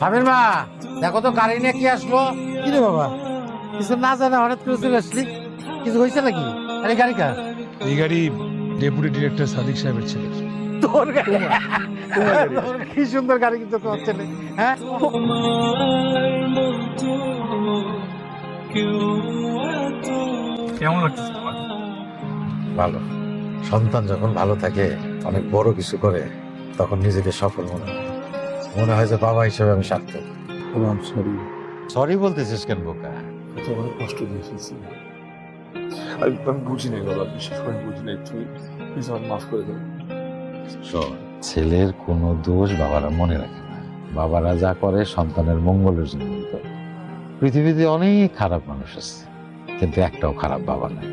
সাবির মা দেখো তো গাড়ি নিয়ে কি আসলো? কি রে বাবা? কিছু না জানা হঠাৎ করে চলে আসলি। কিছু হয়েছে নাকি? আরে গাড়ি কার? এই গাড়ি ডেপুটি ডিরেক্টর সাদিক সাহেবের ছেলে তোর গাড়ি। কি সুন্দর গাড়ি কিন্তু তোর ছেলে হ্যাঁ? কেমন তোমার? ভালো। সন্তান যখন ভালো থাকে অনেক বড় কিছু করে তখন নিজেকে সফল মনে হয়। মনে হয় যে বাবা হিসেবে আমি সার্থক। সরি সরি বলতেছিস কেন বোকা? তো অনেক কষ্ট দিয়ে ফেলছি আমি আমি বুঝি নাই বাবা বিশেষ করে বুঝি নাই। তুমি প্লিজ আমার মাফ করে দাও। শোন, ছেলের কোনো দোষ বাবারা মনে রাখে না। বাবারা যা করে সন্তানের মঙ্গলের জন্য। করে পৃথিবীতে অনেক খারাপ মানুষ আছে কিন্তু একটাও খারাপ বাবা নাই।